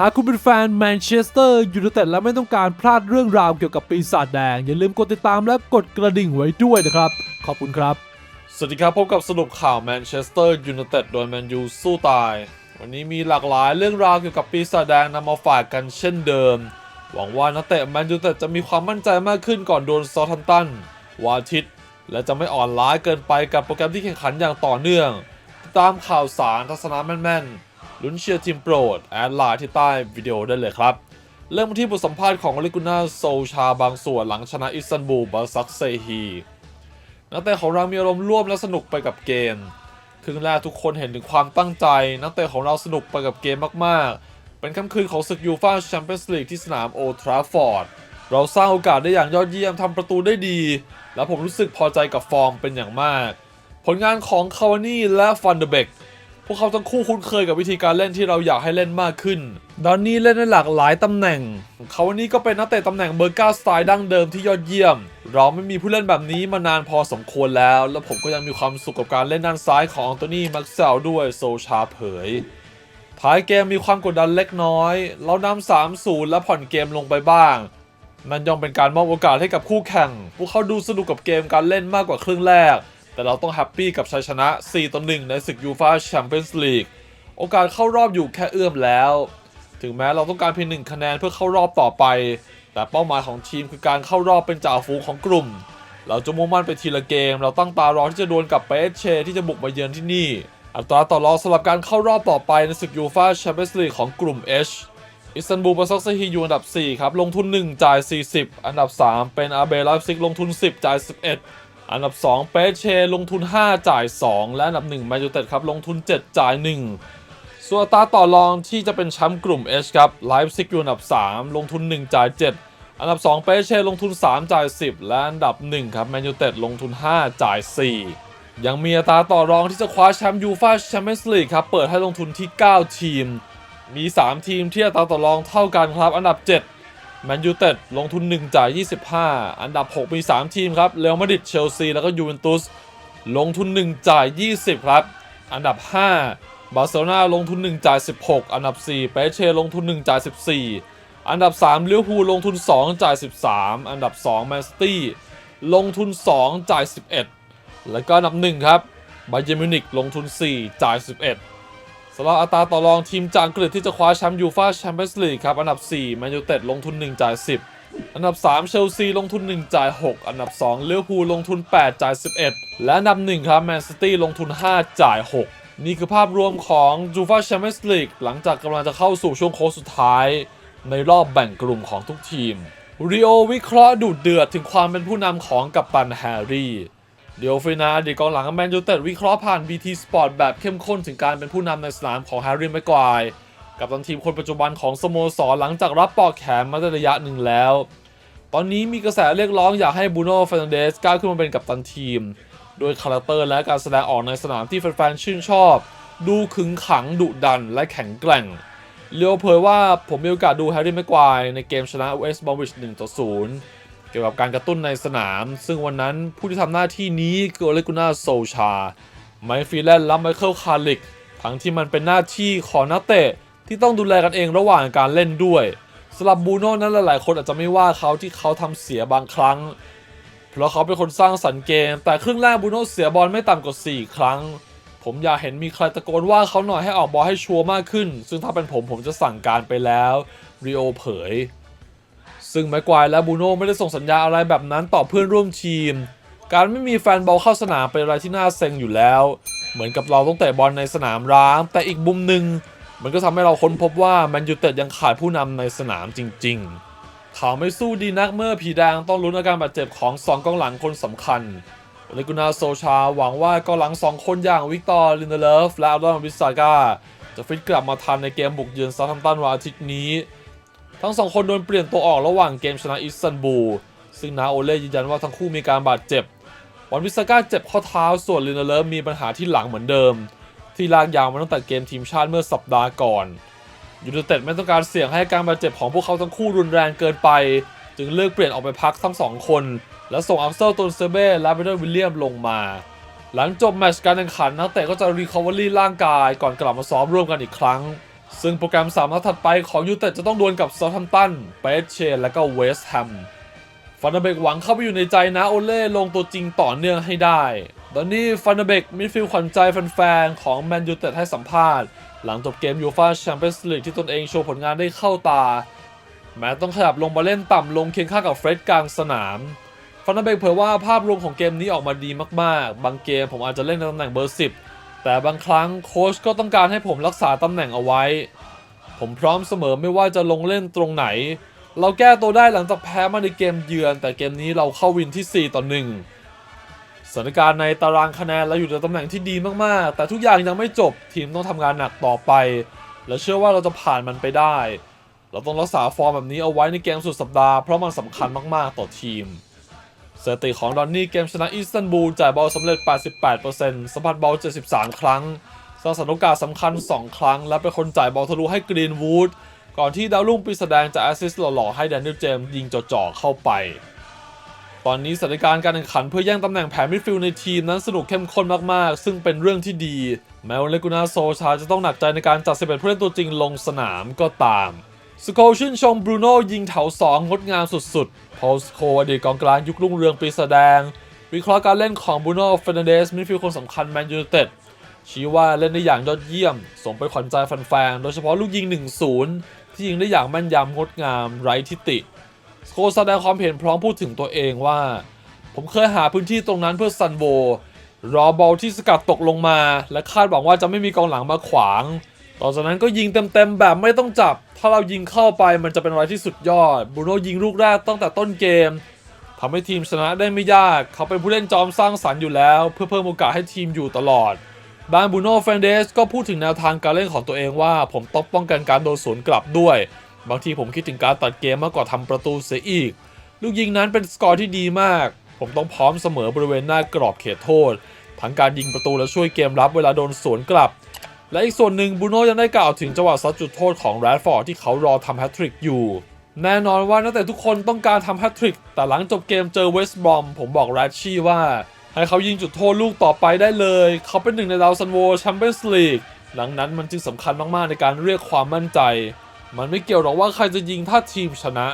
หากคุณเป็นแฟนแมนเชสเตอร์ยูไนเต็ดและไม่ต้องการพลาดเรื่องราวเกี่ยวกับปีศาจแดง อย่าลืมกดติดตามและกดกระดิ่งไว้ด้วยนะครับ ขอบคุณครับ สวัสดีครับ พบกับสรุปข่าวแมนเชสเตอร์ยูไนเต็ดโดยแมนยูสู้ตาย วันนี้มีหลากหลายเรื่องราวเกี่ยวกับปีศาจแดงนำมาฝากกันเช่นเดิม หวังว่านักเตะแมนยูเต็ดจะมีความมั่นใจมากขึ้นก่อนโดนซอทัมตันวันอาทิตย์ และจะไม่อ่อนล้าเกินไปกับโปรแกรมที่แข่งขันอย่างต่อเนื่องติดตามข่าวสารทัศนะแม่นๆ ลุ้นเชียร์ทีมโปรด แอดไลน์ที่ใต้วิดีโอได้เลยครับ เริ่มที่บทสัมภาษณ์ของลิกุน่าโซชาบางส่วนหลังชนะอิสตันบูลบาซักเซฮีนักเตะของเรามีอารมณ์ร่วมและสนุกไปกับเกมครึ่งแรกทุกคนเห็นถึงความตั้งใจ นักเตะของเราสนุกไปกับเกมมากๆ เป็นค่ำคืนของศึกยูฟ่าแชมเปี้ยนส์ลีกที่สนามโอทราฟอร์ดเราสร้างโอกาสได้อย่างยอดเยี่ยมทำประตูได้ดี และผมรู้สึกพอใจกับฟอร์มเป็นอย่างมาก ผลงานของคาวานี่และฟันเดเบก พวกเขาทั้งคู่คุ้นเคยกับวิธีการเล่นที่เราอยากให้เล่นมากขึ้น ดอนนี่เล่นในหลากหลายตำแหน่ง เขาวันนี้ก็เป็นนักเตะตำแหน่งเบอร์เก้าสไตล์ดั้งเดิมที่ยอดเยี่ยม เราไม่มีผู้เล่นแบบนี้มานานพอสมควรแล้ว และผมก็ยังมีความสุขกับการเล่นด้านซ้ายของอังโตนี่ม็กเซลด้วยโซชาเผยท้ายเกมมีความกดดันเล็กน้อย เรานำ3-0และผ่อนเกมลงไปบ้าง นั่นย่อมเป็นการมอบโอกาสให้กับคู่แข่ง พวกเขาดูสนุกกับเกมการเล่นมากกว่าครึ่งแรก แต่เราต้องแฮปปี้กับชัยชนะ 4 ต่อ 1 ในศึกยูฟาแชมเปี้ยนส์ลีก โอกาสเข้ารอบอยู่แค่เอื้อมแล้ว ถึงแม้เราต้องการเพียงหนึ่งคะแนนเพื่อเข้ารอบต่อไป แต่เป้าหมายของทีมคือการเข้ารอบเป็นจ่าฝูงของกลุ่ม เราจะมุ่งมั่นไปทีละเกม เราตั้งตารอที่จะดวลกับเปเชที่จะบุกมาเยือนที่นี่ อัตราต่อรองสำหรับการเข้ารอบต่อไปในศึกยูฟาแชมเปี้ยนส์ลีกของกลุ่ม H อิสตันบูลบาซักซฮีอยู่อันดับ 4 ครับ ลงทุน 1 จ่าย 40 อันดับ 3 เป็นอาเบลไลฟ์ซิกลงทุน 10 จ่าย 11 อันดับ 2 เปเชลงทุน 5 จ่าย 2 และอันดับ1แมนยูเต็ดครับลงทุน 7 จ่าย 1 ส่วนตาต่อรองที่จะเป็นแชมป์กลุ่ม H ครับไลฟ์ซิกอยู่อันดับ 3 ลงทุน 1 จ่าย 7 อันดับ 2 เปเชลงทุน 3 จ่าย 10 และอันดับ 1 ครับแมนยูเต็ดลงทุน 5 จ่าย 4 ยังมีอัตราต่อรองที่จะคว้าแชมป์ยูฟ่าแชมเปี้ยนส์ลีกครับเปิดให้ลงทุนที่ 9 ทีม มี 3 ทีมที่อัตราต่อรองเท่ากันครับอันดับ 7 แมนยูเต็ดลงทุน 1 จ่าย 25 อันดับ 6 มี 3 ทีมครับเรอัลมาดริดเชลซี แล้วก็ยูเวนตุสลงทุน 1 จ่าย 20 ครับ อันดับ 5 บาร์เซโลนาลงทุน 1 จ่าย 16 อันดับ 4 เปเช่ลงทุน 1 จ่าย 14 อันดับ 3 ลิเวอร์พูลลงทุน 2 จ่าย 13 อันดับ 2 แมนซิตี้ลงทุน 2 จ่าย 11 แล้วก็อันดับ 1 ครับบาเยร์มิวนิกลงทุน 4 จ่าย 11 สำหรับอัตราต่อรองทีมจากอังกฤษที่จะคว้าแชมป์ยูฟ่าแชมเปี้ยนส์ลีกครับ อันดับ4แมนยูเต็ดลงทุน 1 จ่าย 10 อันดับ 3 เชลซีลงทุน 1 จ่าย 6 อันดับ 2เลี้ยวพูลงทุน 8 จ่าย 11 และอันดับ 1 ครับแมนซิตี้ลงทุน 5 จ่าย 6 นี่คือภาพรวมของยูฟ่าแชมเปี้ยนส์ลีกหลังจากกำลังจะเข้าสู่ช่วงโค้งสุดท้าย ในรอบแบ่งกลุ่มของทุกทีมริโอวิเคราะห์ดุเดือดถึงความเป็นผู้นำของกัปตันแฮร์รี่ เดี๋ยวฟินาอดีตกองหลังแมนยูเต็ดวิเคราะห์ผ่าน BT Sport แบบเข้มข้นถึงการเป็นผู้นำในสนามของแฮร์รี่แม็กควายกับตันทีมคนปัจจุบันของสโมสรหลังจากรับปอกแขนมาได้ระยะหนึ่งแล้ว ตอนนี้มีกระแสเรียกร้องอยากให้บูโน่เฟรนเดสก้าวขึ้นมาเป็นกัปตันทีม โดยคาแรคเตอร์และการแสดงออกในสนามที่แฟนๆชื่นชอบ ดูขึงขังดุดันและแข็งแกร่งเลียวเผยว่าผมมีโอกาสดูแฮร์รี่แม็กควายในเกมชนะเวสต์บอมวิช1ต่อ0 กี่ยวกับการกระตุ้นในสนาม ซึ่งวันนั้นผู้ที่ทำหน้าที่นี้คือโอเลกุน่าโซชา ไมค์ฟีแลนด์และไมเคิลคาริก ทั้งที่มันเป็นหน้าที่ของนักเตะที่ต้องดูแลกันเองระหว่างการเล่นด้วยสำหรับบูโน่นั้นหลายๆ คนอาจจะไม่ว่าเขาที่เขาทำเสียบางครั้ง เพราะเขาเป็นคนสร้างสรรค์เกม แต่ครึ่งแรกบูโน่เสียบอลไม่ต่ำกว่า 4 ครั้ง ผมอยากเห็นมีใครตะโกนว่าเขาหน่อยให้ออกบอลให้ชัวร์มากขึ้น ซึ่งถ้าเป็นผมผมจะสั่งการไปแล้วริโอเผย ซึ่งแม็กควายและบูโน่ไม่ได้ส่งสัญญาอะไรแบบนั้นต่อเพื่อนร่วมทีม การไม่มีแฟนบอลเข้าสนามเป็นอะไรที่น่าเซ็งอยู่แล้ว เหมือนกับเราต้องเตะบอลในสนามร้าง แต่อีกมุมหนึ่งมันก็ทำให้เราค้นพบว่าแมนยูเต็ดยังขาดผู้นำในสนามจริง ๆ เขาไม่สู้ดีนักเมื่อผีแดงต้องลุ้นอาการบาดเจ็บของสองกองหลังคนสำคัญเลกุนาโซชาหวังว่ากองหลังสองคนอย่างวิกตอร์ลินเดเลฟและอัลดอนวิสซาก้าจะฟิตกลับมาทันในเกมบุกเยือนซาทัมตันวันอาทิตย์นี้ ทั้งสองคนโดนเปลี่ยนตัวออกระหว่างเกมชนะอิสตันบูล ซึ่งนาโอเล่ยืนยันว่าทั้งคู่มีการบาดเจ็บ วันวิสก้าเจ็บข้อเท้าส่วนลินเนเลฟมีปัญหาที่หลังเหมือนเดิม ที่ลากยาวมาตั้งแต่เกมทีมชาติเมื่อสัปดาห์ก่อนยูไนเต็ดไม่ต้องการเสี่ยงให้การบาดเจ็บของพวกเขาทั้งคู่รุนแรงเกินไป จึงเลือกเปลี่ยนออกไปพักทั้งสองคน และส่งอัลเซลตนเซเบ้และเบเดอร์วิลเลียมลงมา หลังจบแมตช์การแข่งขันนักเตะก็จะรีคอเวอรี่ร่างกายก่อนกลับมาซ้อมร่วมกันอีกครั้ง ซึ่งโปรแกรมสามนัดถัดไปของยูเต็ดจะต้องดวลกับซาทัมตันเปเชและก็เวสต์แฮมฟันเดเบกหวังเข้าไปอยู่ในใจนะโอเล่ลงตัวจริงต่อเนื่องให้ได้ ตอนนี้ฟันเดเบกมิดฟิลด์ขวัญใจแฟนๆของแมนยูเต็ดให้สัมภาษณ์ หลังจบเกมยูฟาแชมเปี้ยนส์ลีกที่ตนเองโชว์ผลงานได้เข้าตา แม้ต้องขยับลงมาเล่นต่ำลงเคียงข้างกับเฟร็ดกลางสนามฟันเดเบกเผยว่าภาพรวมของเกมนี้ออกมาดีมากๆ บางเกมผมอาจจะเล่นในตำแหน่งเบอร์ 10 แต่บางครั้งโค้ชก็ต้องการให้ผมรักษาตำแหน่งเอาไว้ ผมพร้อมเสมอไม่ว่าจะลงเล่นตรงไหน เราแก้ตัวได้หลังจากแพ้มาในเกมเยือน แต่เกมนี้เราเข้าวินที่ 4 ต่อ 1 สถานการณ์ในตารางคะแนนเราอยู่ในตำแหน่งที่ดีมากๆ แต่ทุกอย่างยังไม่จบทีมต้องทำงานหนักต่อไป และเชื่อว่าเราจะผ่านมันไปได้ เราต้องรักษาฟอร์มแบบนี้เอาไว้ในเกมสุดสัปดาห์เพราะมันสำคัญมากๆต่อทีม สถิติของดอนนี่เกมชนะอิสตันบูลจ่ายบอลสำเร็จ 88%สัมผัสบอล 73 ครั้งสร้างสรรค์โอกาสสำคัญ 2 ครั้ง และเป็นคนจ่ายบอลทะลุให้กรีนวูดก่อนที่ดาวรุ่งปีแสดงจะแอสซิสต์หล่อๆให้แดนนิลเจมส์ยิงจ่อๆเข้าไป ตอนนี้สถานการณ์การแข่งขันเพื่อแย่งตำแหน่งแผนมิดฟิลด์ในทีมนั้นสนุกเข้มข้นมากๆ ซึ่งเป็นเรื่องที่ดี แม้ว่าเลกุนาโซชาจะต้องหนักใจในการจัด 11ผู้เล่นตัวจริงลงสนามก็ตาม สโคชื่นชมบรูโน่ยิงแถว2งงดงามสุดๆ พอลสโคอดีตกองกลางยุครุ่งเรืองปีแสดง วิเคราะห์การเล่นของบรูโน่เฟรนเดสมิดฟิลด์คนสำคัญแมนยูไนเต็ดชี้ว่าเล่นได้อย่างยอดเยี่ยม สมเป็นขวัญใจแฟนๆ โดยเฉพาะลูกยิง 1-0 ที่ยิงได้อย่างแม่นยำงดงามไร้ทิติ สโคแสดงความเห็นพร้อมพูดถึงตัวเองว่า ผมเคยหาพื้นที่ตรงนั้นเพื่อซันโวรอบอลที่สกัดตกลงมา และคาดหวังว่าจะไม่มีกองหลังมาขวาง ต่อจากนั้นก็ยิงเต็มๆแบบไม่ต้องจับ ถ้าเรายิงเข้าไปมันจะเป็นอะไรที่สุดยอดบูโน่ยิงลูกแรกตั้งแต่ต้นเกมทำให้ทีมชนะได้ไม่ยาก เขาเป็นผู้เล่นจอมสร้างสรรค์อยู่แล้ว เพื่อเพิ่มโอกาสให้ทีมอยู่ตลอดด้านบูโน่เฟรนเดสก็พูดถึงแนวทางการเล่นของตัวเองว่า ผมต้องป้องกันการโดนสวนกลับด้วย บางทีผมคิดถึงการตัดเกมมากกว่าทำประตูเสียอีก ลูกยิงนั้นเป็นสกอร์ที่ดีมาก ผมต้องพร้อมเสมอบริเวณหน้ากรอบเขตโทษ ทั้งการยิงประตูและช่วยเกมรับเวลาโดนสวนกลับ และอีกส่วนหนึ่งบูโน่ยังได้กล่าวถึงจังหวะซัดจุดโทษของแรดฟอร์ดที่เขารอทำแฮตทริกอยู่ แน่นอนว่านักเตะทุกคนต้องการทำแฮตทริก แต่หลังจบเกมเจอเวสต์บอมผมบอกแรดชี่ว่า ให้เขายิงจุดโทษลูกต่อไปได้เลย เขาเป็นหนึ่งในดาวซันโวแชมเปี้ยนส์ลีกดังนั้นมันจึงสำคัญมากๆในการเรียกความมั่นใจ มันไม่เกี่ยวหรอกว่าใครจะยิงถ้าทีมชนะ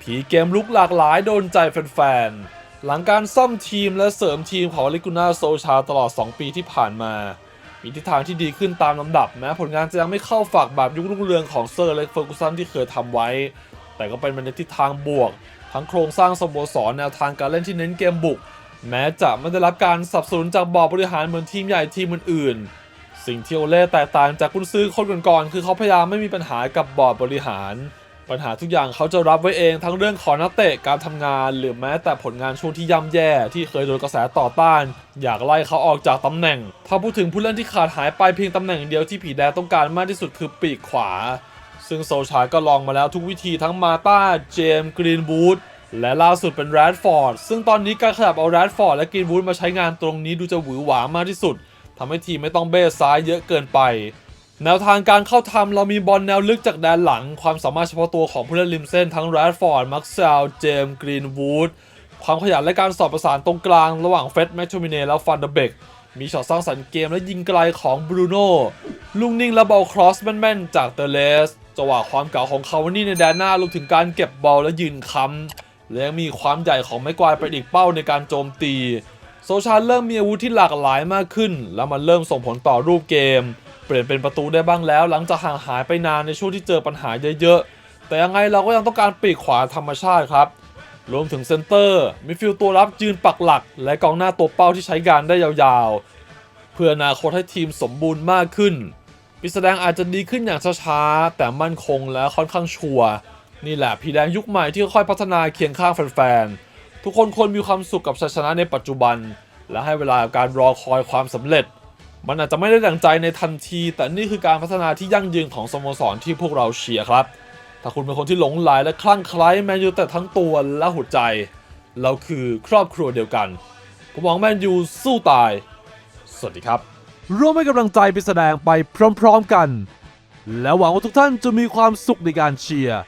ผีเกมลุกหลากหลายโดนใจแฟนๆหลังการซ่อมทีมและเสริมทีมของลิกุน่าโซชาตลอด 2 ปีที่ผ่านมา มีทิศทางที่ดีขึ้นตามลำดับแม้ผลงานจะยังไม่เข้าฝักแบบยุครุ่งเรืองของเซอร์เล็กเฟอร์กูสันที่เคยทำไว้ แต่ก็เป็นไปในทิศทางบวก ทั้งโครงสร้างสโมสรแนวทางการเล่นที่เน้นเกมบุก แม้จะไม่ได้รับการสนับสนุนจากบอร์ดบริหารเหมือนทีมใหญ่ทีมอื่นๆ สิ่งที่โอเล่แตกต่างจากกุนซื้อคนก่อนๆคือเขาพยายามไม่มีปัญหากับบอร์ดบริหาร ปัญหาทุกอย่างเขาจะรับไว้เองทั้งเรื่องของนักเตะการทำงานหรือแม้แต่ผลงานช่วงที่ย่ำแย่ ที่เคยโดนกระแสต่อต้าน อยากไล่เขาออกจากตำแหน่ง ถ้าพูดถึงผู้เล่นที่ขาดหายไปเพียงตำแหน่งเดียวที่ผีแดงต้องการมากที่สุดคือปีกขวา ซึ่งโซชาร์ก็ลองมาแล้วทุกวิธีทั้งมาต้าเจมส์กรีนวูดและล่าสุดเป็นแรดฟอร์ดซึ่งตอนนี้การขยับเอาแรดฟอร์ดและกรีนวูดมาใช้งานตรงนี้ดูจะหวือหวามากที่สุดทำให้ทีมไม่ต้องเบ้ซ้ายเยอะเกินไป แนวทางการเข้าทำเรามีบอลแนวลึกจากแดนหลัง ความสามารถเฉพาะตัวของผู้เล่นริมเส้นทั้งแรดฟอร์ด มักเซลเจมกรีนวูดความขยันและการสอดประสานตรงกลาง ระหว่างเฟร็ดแมคโทมิเน่และฟันเดเบกมีช็อตสร้างสรรค์เกมและยิงไกลของบรูโน่ลูกนิ่งและบอลครอสแม่นๆ จากเตเลสจังหวะความเก่าของคาวานี่ในแดนหน้ารวมถึงการเก็บบอลและยืนค้ำและยังมีความใหญ่ของไม้กวาดเป็นอีกเป้าในการโจมตี โซชาเริ่มมีอาวุธที่หลากหลายมากขึ้น แล้วมันเริ่มส่งผลต่อรูปเกม เปลี่ยนเป็นประตูได้บ้างแล้ว หลังจากห่างหายไปนานในช่วงที่เจอปัญหาเยอะๆ แต่ยังไงเราก็ยังต้องการปีกขวาธรรมชาติครับ รวมถึงเซนเตอร์มิดฟิลด์ตัวรับยืนปักหลัก และกองหน้าตัวเป้าที่ใช้งานได้ยาวๆ เพื่ออนาคตให้ทีมสมบูรณ์มากขึ้นปีแสดงอาจจะดีขึ้นอย่างช้าๆ แต่มั่นคงและค่อนข้างชัวร์นี่แหละพีแดงยุคใหม่ที่ค่อยๆพัฒนาเคียงข้างแฟนๆ ทุกคนควรมีความสุขกับชัยชนะในปัจจุบัน และให้เวลาการรอคอยความสำเร็จ มันอาจจะไม่ได้ดังใจในทันที แต่นี่คือการพัฒนาที่ยั่งยืนของสโมสรที่พวกเราเชียร์ครับ ถ้าคุณเป็นคนที่หลงไหลและคลั่งไคล้แมนยูแต่ทั้งตัวและหัวใจ เราคือครอบครัวเดียวกัน ผมหวังแมนยูสู้ตาย สวัสดีครับ ร่วมให้กำลังใจไปแสดงไปพร้อมๆกัน และหวังว่าทุกท่านจะมีความสุขในการเชียร์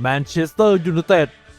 แมนเชสเตอร์ยูไนเต็ด